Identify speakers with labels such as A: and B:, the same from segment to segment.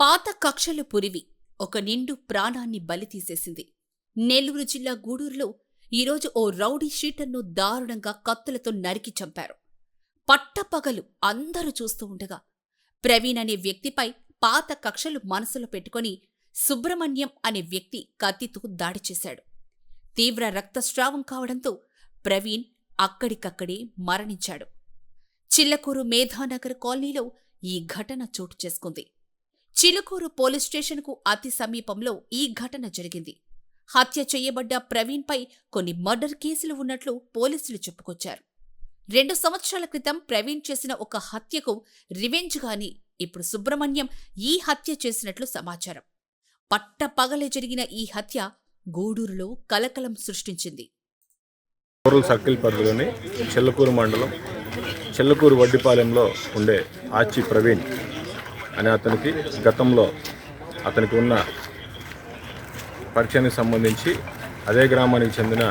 A: పాత కక్షలు పురివి ఒక నిండు ప్రాణాన్ని బలి తీసేసింది. నెల్లూరు జిల్లా గూడూరులో ఈరోజు ఓ రౌడీ షీటర్ను దారుణంగా కత్తులతో నరికి చంపారు. పట్టపగలు అందరూ చూస్తూ ఉండగా ప్రవీణ్ అనే వ్యక్తిపై పాత కక్షలు మనసులో పెట్టుకుని సుబ్రహ్మణ్యం అనే వ్యక్తి కత్తితో దాడి చేశాడు. తీవ్ర రక్తస్రావం కావడంతో ప్రవీణ్ అక్కడికక్కడే మరణించాడు. చిల్లకూరు మేధానగర్ కాలనీలో ఈ ఘటన చోటు చేసుకుంది. చిలుకూరు పోలీస్ స్టేషన్కు అతి సమీపంలో ఈ ఘటన జరిగింది. హత్య చేయబడ్డ ప్రవీణ్పై కొన్ని మర్డర్ కేసులు ఉన్నట్లు పోలీసులు చెప్పుకొచ్చారు. రెండు సంవత్సరాల క్రితం ప్రవీణ్ చేసిన ఒక హత్యకు రివెంజ్ గాని ఇప్పుడు సుబ్రహ్మణ్యం ఈ హత్య చేసినట్లు సమాచారం. పట్టపగలే జరిగిన ఈ హత్య గూడూరులో కలకలం సృష్టించింది.
B: సర్కిల్ పరిధిలోని చెల్లకూరు మండలం చెల్లకూరు వడ్డిపాలెంలో ఉండే ఆచి ప్రవీణ్ అనే అతనికి గతంలో అతనికి ఉన్న పరిచయానికి సంబంధించి అదే గ్రామానికి చెందిన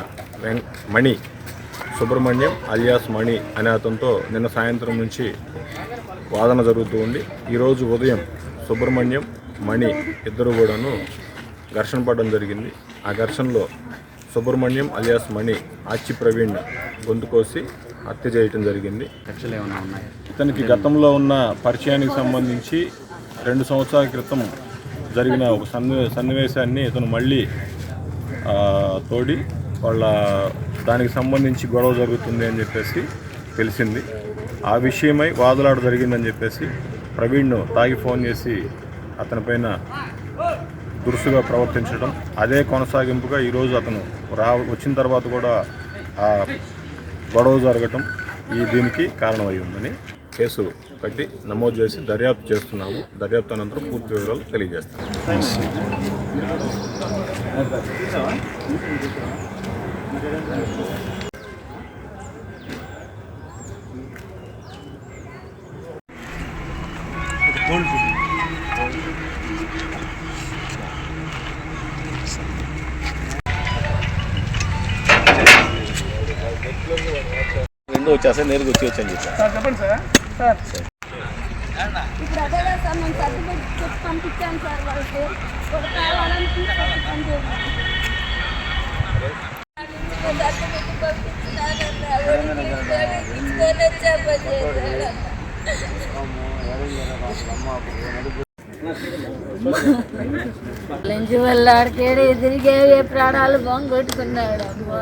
B: వెంక్ మణి సుబ్రహ్మణ్యం అలియాస్ మణి అనే అతనితో నిన్న సాయంత్రం నుంచి వాదన జరుగుతూ ఉండి ఈరోజు ఉదయం సుబ్రహ్మణ్యం మణి ఇద్దరు కూడాను ఘర్షణ పడడం జరిగింది. ఆ ఘర్షణలో సుబ్రహ్మణ్యం అలియాస్ మణి ఆచి ప్రవీణ్ గొంతు కోసి హత్య చేయటం జరిగింది.
C: కక్షలు ఏమైనా ఉన్నాయి?
B: ఇతనికి గతంలో ఉన్న పరిచయానికి సంబంధించి రెండు సంవత్సరాల క్రితం జరిగిన ఒక సన్ని సన్నివేశాన్ని ఇతను మళ్ళీ ఆ, తోడి వాళ్ళ దానికి సంబంధించి గొడవ జరుగుతుంది అని చెప్పేసి తెలిసింది. ఆ విషయమై వాదులాట జరిగిందని చెప్పేసి ప్రవీణ్ను తాగి ఫోన్ చేసి అతనిపైన దురుసుగా ప్రవర్తించడం అదే కొనసాగింపుగా ఈరోజు అతను రా వచ్చిన తర్వాత కూడా ఆ గొడవ జరగటం ఈ దీనికి కారణమై ఉందని కేసు కట్టి నమోదు చేసి దర్యాప్తు చేస్తున్నాము. దర్యాప్తు అనంతరం పూర్తి వివరాలు తెలియజేస్తాము
C: నేరుగా వచ్చి వచ్చని చెప్పారు.
D: ఇప్పుడు అదే కదా సార్ నేను సర్టిఫికేట్ చెప్పి పంపించాను సార్ వాళ్ళకి. కావాలని తీసుకొని వచ్చా చేశాడు లంచి వల్ల ఆడికేడు ఎదిరిగేవే ప్రాణాలు బొంగొట్టుకున్నాడు. అమ్మా